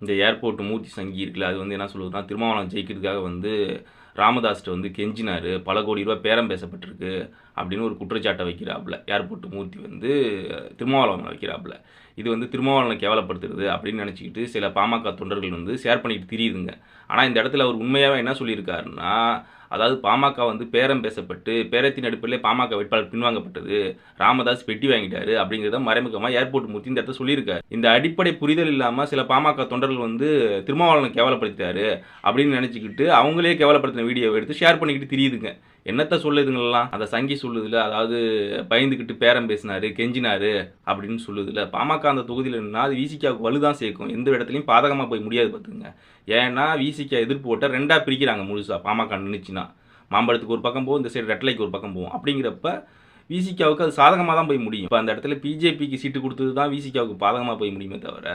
இந்த ஏர்போர்ட் மூர்த்தி சங்கி இருக்குல்ல அது வந்து என்ன சொல்லுதுன்னா திருமாவளவன் ஜெயிக்கிறதுக்காக வந்து ராமதாஸ்ட்ட வந்து கெஞ்சினார். பல கோடி ரூபாய் பேரம் பேசப்பட்டிருக்கு அப்படின்னு ஒரு குற்றச்சாட்டை வைக்கிறாப்புல. ஏர்போர்ட் மூர்த்தி வந்து திருமாவளவனை வைக்கிறாப்புல. இது வந்து திருமாவளவனை கேவலப்படுத்துறது அப்படின்னு நினச்சிக்கிட்டு சில பாமக தொண்டர்கள் வந்து ஷேர் பண்ணிட்டு திரியுதுங்க. ஆனால் இந்த இடத்துல அவர் உண்மையாகவே என்ன சொல்லியிருக்காருன்னா அதாவது பாமக வந்து பேரம் பேசப்பட்டு பேரத்தின் அடிப்படையில் பாமக வேட்பாளர் பின்வாங்கப்பட்டது. ராமதாஸ் பெட்டி வாங்கிட்டாரு அப்படிங்கிறத மறைமுகமாக ஏர்போர்ட் மூர்த்தி இந்த இடத்த சொல்லியிருக்காரு. இந்த அடிப்படை புரிதல் இல்லாமல் சில பாமக தொண்டர்கள் வந்து திருமாவளவனை கேவலப்படுத்திட்டாரு அப்படின்னு நினச்சிக்கிட்டு அவங்களே கேவலப்படுத்தின வீடியோவை எடுத்து ஷேர் பண்ணிக்கிட்டு தெரியுதுங்க. என்னத்த சொல்லுதுங்களெல்லாம் அந்த சங்கி சொல்லுதுல அதாவது பயந்துக்கிட்டு பேரம் பேசினாரு கெஞ்சினாரு அப்படின்னு சொல்லுதுல. பாமக அந்த தொகுதியில் நின்னா அது விசிகாவுக்கு வலுதான் சேர்க்கும். எந்த இடத்துலையும் பாதகமாக போய் முடியாது பார்த்துங்க ஏன்னா விசிகா எதிர்ப்பு ஓட்ட ரெண்டாக பிரிக்கிறாங்க முழுசா. பாமக நின்றுச்சுன்னா மாம்பழத்துக்கு ஒரு பக்கம் போகும் இந்த சைடு ரெட்டலைக்கு ஒரு பக்கம் போகும். அப்படிங்கிறப்ப விசிகாவுக்கு அது சாதகமாக தான் போய் முடியும். இப்போ அந்த இடத்துல பிஜேபிக்கு சீட்டு கொடுத்தது தான் விசிகாவுக்கு பாதகமாக போய் முடியுமே தவிர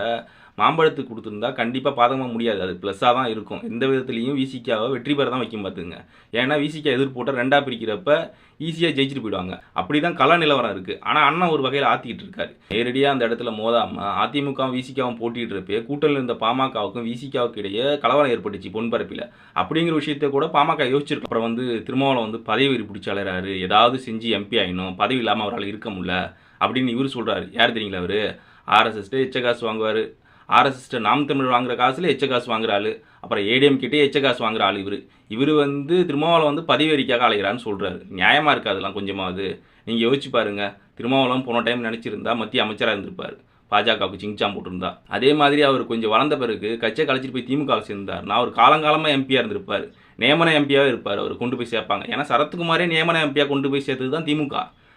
மாம்பழத்துக்கு கொடுத்துருந்தா கண்டிப்பாக பாதகமாக முடியாது. அது ப்ளஸ்ஸாக தான் இருக்கும். எந்த விதத்துலையும் விசிக்காவை வெற்றி பெற தான் வைக்கும் பார்த்துங்க ஏன்னா விசிகா எதிர்ப்போட்ட ரெண்டாக பிரிக்கிறப்ப ஈஸியாக ஜெயிச்சுட்டு போயிடுவாங்க. அப்படி தான் கல நிலவரம் இருக்குது ஆனால் அண்ணன் ஒரு வகையில் ஆற்றிக்கிட்டு இருக்காரு. நேரடியாக அந்த இடத்துல மோதாமல் அதிமுகவும் விசிக்காவும் போட்டிட்டு இருப்பே கூட்டணியில் இருந்த பாமகவுக்கும் விசிகாவுக்கு இடையே கலவரம் ஏற்பட்டுச்சு பொன்பரப்பில் அப்படிங்கிற விஷயத்தை கூட பாமக யோசிச்சிருக்கு. அப்புறம் வந்து திருமாவளம் வந்து பதவி வெறி பிடிச்சி ஏதாவது செஞ்சு எம்பி ஆகினோம் பதவி இல்லாமல் அவரால் இருக்க முடியல. அப்படின்னு இவர் சொல்கிறாரு யார் தெரியுங்களா அவர்? ஆர்எஸ்எஸ்ட்டு எச்ச காசு வாங்குவார். ஆர்எஸ்எஸ்ட்டு நாம் தமிழ் வாங்குற காசில் எச்ச காசு வாங்குற ஆளு. அப்புறம் ஏடிஎம் கிட்டே எச்ச காசு வாங்குற ஆள் இவர். இவர் வந்து திருமாவளம் வந்து பதவி வரிக்காக அலைகிறான்னு சொல்கிறாரு நியாயமாக இருக்கு அதெல்லாம் கொஞ்சமாவது. நீங்கள் யோசிச்சு பாருங்கள் திருமாவளம் போன டைம் நினச்சிருந்தா மத்திய அமைச்சராக இருந்திருப்பார். பாஜகவுக்கு சிங்சாம் போட்டிருந்தா. அதே மாதிரி அவர் கொஞ்சம் வளர்ந்த பிறகு கட்சியை கழிச்சிட்டு போய் திமுக சேர்ந்தார் நான் அவர் காலங்காலமாக எம்பியாக இருந்திருப்பார். நியமன எம்பியாகவே இருப்பார். அவர் கொண்டு போய் சேர்ப்பாங்க. ஏன்னா சரத்குமாரே நியமன எம்பியாக கொண்டு போய் சேர்த்தது தான் திமுக.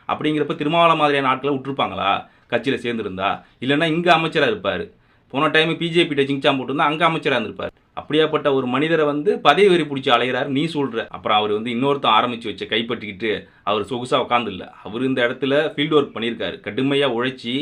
அப்படிங்கிறப்ப திருமாவளம் மாதிரியான ஆட்களை விட்டுருப்பாங்களா? கட்சியில் சேர்ந்துருந்தா. இல்லைன்னா இங்கே அமைச்சராக இருப்பார். போன டைம் பிஜேபிட்ட ஜிங்சாம் போட்டிருந்தா அங்கே அமைச்சராக இருந்திருப்பார். அப்படியாப்பட்ட ஒரு மனிதரை வந்து பதவி வரி பிடிச்சி அலைகிறாரு நீ சொல்கிற அப்புறம் அவர் வந்து இன்னொருத்தன் ஆரம்பித்து வச்ச கைப்பற்றிக்கிட்டு அவர் சொகுசாக உட்காந்து இல்லை. அவர் இந்த இடத்துல ஃபீல்டு ஒர்க் பண்ணியிருக்காரு. கடுமையாக உழைச்சி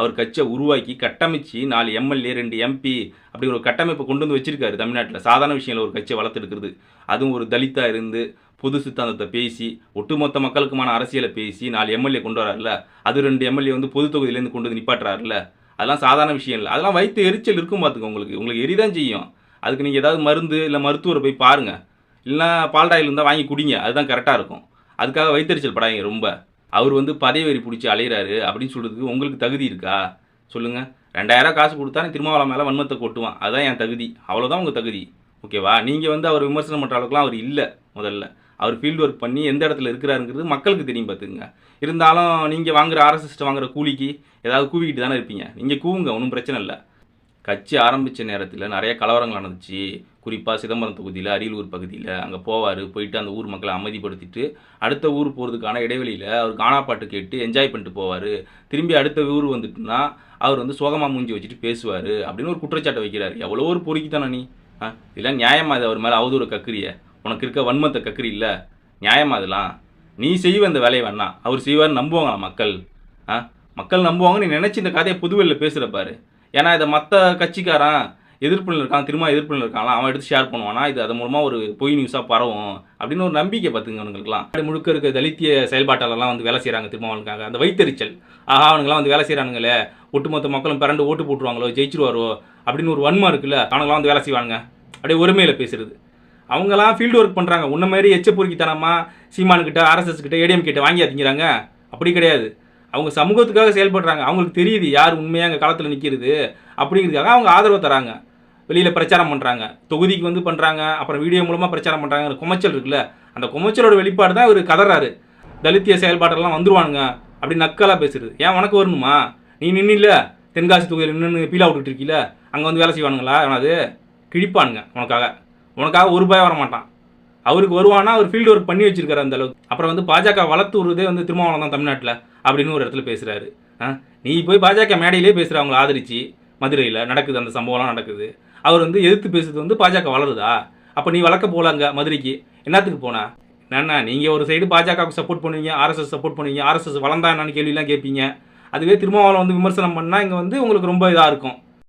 அவர் கட்சியை உருவாக்கி கட்டமைச்சு நாலு எம்எல்ஏ ரெண்டு எம்பி அப்படி ஒரு கட்டமைப்பை கொண்டு வந்து வச்சிருக்காரு தமிழ்நாட்டில். சாதாரண விஷயங்கள் ஒரு கட்சியை வளர்த்துருக்குறது அதுவும் ஒரு தலித்தாக இருந்து பொது சித்தாந்தத்தை பேசி ஒட்டுமொத்த மக்களுக்குமான அரசியலை பேசி நாலு எம்எல்ஏ கொண்டு வராருல அது ரெண்டு எம்எல்ஏ வந்து பொது தொகுதியிலேருந்து கொண்டு வந்து நிப்பாட்டுறாருல அதெல்லாம் சாதாரண விஷயம் இல்லை. அதெல்லாம் வயிற்று எரிச்சல் இருக்கும் பார்த்துக்க உங்களுக்கு. உங்களுக்கு எரிதான் செய்யும். அதுக்கு நீங்கள் ஏதாவது மருந்து இல்லை மருத்துவரை போய் பாருங்கள் இல்லைனா பால்டாயில் இருந்தால் வாங்கி குடிங்க. அதுதான் கரெக்டாக இருக்கும். அதுக்காக வயிற்றுச்சல் படாதீங்க ரொம்ப. அவர் வந்து பதவி வெறி பிடிச்சி அலையிறாரு அப்படின்னு சொல்கிறதுக்கு உங்களுக்கு தகுதி இருக்கா? சொல்லுங்கள் ரெண்டாயிரம் காசு கொடுத்தா திருமாவளம் மேலே வன்மத்தை கொட்டுவான். அதுதான் என் தகுதி. அவ்வளோதான் உங்கள் தகுதி. ஓகேவா? நீங்கள் வந்து அவர் விமர்சனம் பண்ணுற அளவுக்குலாம் அவர் இல்லை முதல்ல. அவர் ஃபீல்டு ஒர்க் பண்ணி எந்த இடத்துல இருக்கிறாருங்கிறது மக்களுக்கு தெரியும் பார்த்துங்க. இருந்தாலும் நீங்கள் வாங்குற ஆர்எஸ்எஸ்ட்டு வாங்குற கூலிக்கு ஏதாவது கூவிக்கிட்டு தானே இருப்பீங்க. நீங்கள் கூவுங்க ஒன்றும் பிரச்சனை இல்லை. கட்சி ஆரம்பித்த நேரத்தில் நிறைய கலவரங்கள் நடந்துச்சு. குறிப்பாக சிதம்பரம் தொகுதியில் அரியலூர் பகுதியில் அங்கே போவார் போயிட்டு அந்த ஊர் மக்களை அமைதிப்படுத்திட்டு அடுத்த ஊர் போகிறதுக்கான இடைவெளியில் அவர் கானாப்பாட்டு கேட்டு என்ஜாய் பண்ணிட்டு போவார். திரும்பி அடுத்த ஊர் வந்துட்டுனா அவர் வந்து சோகமாக மூஞ்சி வச்சுட்டு பேசுவார் அப்படின்னு ஒரு குற்றச்சாட்டை வைக்கிறார். எவ்வளோ ஒரு பொறுக்கித்தானே நீ. இதெல்லாம் நியாயமாக இது அவர் மேலே அவதூறு கக்கிரிய உனக்கு இருக்க வன்மத்தை கக்கறி இல்லை. நியாயமா இதெல்லாம் நீ செய்வ இந்த வேலையை வேணா. அவர் செய்வார்னு நம்புவாங்களா மக்கள்? ஆ? மக்கள் நம்புவாங்க நீ நினச்சி இந்த கதையை புதுவெளியில் பேசுகிற பாரு. ஏன்னா இதை மற்ற கட்சிக்காரன் எதிர்ப்பில் இருக்கான் திரும்ப எதிர்ப்பில் இருக்காங்களா அவன் எடுத்து ஷேர் பண்ணுவானா இது அது மூலமாக ஒரு பொய் நியூஸாக பரவும் அப்படின்னு ஒரு நம்பிக்கை பார்த்துங்க அவனுங்களுக்குலாம் நாடு முழுக்க இருக்க தலித்திய செயல்பாட்டாளர்லாம் வந்து வேலை செய்கிறாங்க திருமாவளுக்காக அந்த வைத்தறிச்சல். ஆஹா அவனுங்களாம் வந்து வேலை செய்கிறானுங்களே ஒட்டுமொத்த மக்களும் பிறண்டு ஓட்டு போட்டுருவாங்களோ ஜெயிச்சிருவாரோ அப்படின்னு ஒரு வன்மம் இருக்குல்ல அவனுங்களாம் வந்து வேலை செய்வானுங்க. அப்படியே ஒருமையில் பேசுறது. அவங்களாம் ஃபீல்டு ஒர்க் பண்ணுறாங்க உன்ன மாதிரி எச்ச பொறுக்கித்தனமா சீமானுக்கிட்ட ஆர்எஸ்எஸ் கிட்ட ஏடிஎம் கிட்ட வாங்கி திங்கிறாங்க அப்படி கிடையாது. அவங்க சமூகத்துக்காக செயல்படுறாங்க. அவங்களுக்கு தெரியுது யார் உண்மையாக அங்கே காலத்தில் நிற்கிறது அப்படிங்கிறதுக்காக அவங்க ஆதரவு தராங்க. வெளியில் பிரச்சாரம் பண்ணுறாங்க தொகுதிக்கு வந்து பண்ணுறாங்க அப்புறம் வீடியோ மூலமாக பிரச்சாரம் பண்ணுறாங்க குமைச்சல் இருக்குல்ல. அந்த குமைச்சலோட வெளிப்பாடு தான் இவர் கதறாரு. தலித்திய செயல்பாட்டெல்லாம் வந்துருவானுங்க அப்படி நக்கலாக பேசுறது. ஏன் உனக்கு வரணுமா? நீ நின்று இல்லை தென்காசி தொகுதியில் நின்று பீலா விட்டுட்டு இருக்கீல. அங்கே வந்து வேலை செய்வானுங்களா? அது கிழிப்பானுங்க உனக்காக. உனக்காக ஒரு ரூபாய் வர மாட்டான் அவருக்கு வருவானா அவர் ஃபீல்டு ஒர்க் பண்ணி வச்சிருக்காரு அந்த அளவுக்கு. அப்புறம் வந்து பாஜக வளர்த்து விடுறதே வந்து திருமாவளம் தான் தமிழ்நாட்டில் அப்படின்னு ஒரு இடத்துல பேசுகிறாரு நீ போய் பாஜக மேடையிலே பேசுகிற அவங்கள ஆதரிச்சு மதுரையில் நடக்குது அந்த சம்பவம்லாம் நடக்குது. அவர் வந்து எதிர்த்து பேசுறது வந்து பாஜக வளருதா? அப்போ நீ வளர்க்க போகலாங்க மதுரைக்கு. என்னத்துக்கு போனா? என்னண்ணா நீங்கள் ஒரு சைடு பாஜகவுக்கு சப்போர்ட் பண்ணுவீங்க ஆர்எஸ்எஸ் சப்போர்ட் பண்ணுவீங்க ஆர்எஸ்எஸ் வளர்ந்தா என்னன்னு கேள்விலாம் கேட்பீங்க. அதுவே திருமாவளம் வந்து விமர்சனம் பண்ணால் இங்கே வந்து உங்களுக்கு ரொம்ப இதாக இருக்கும்.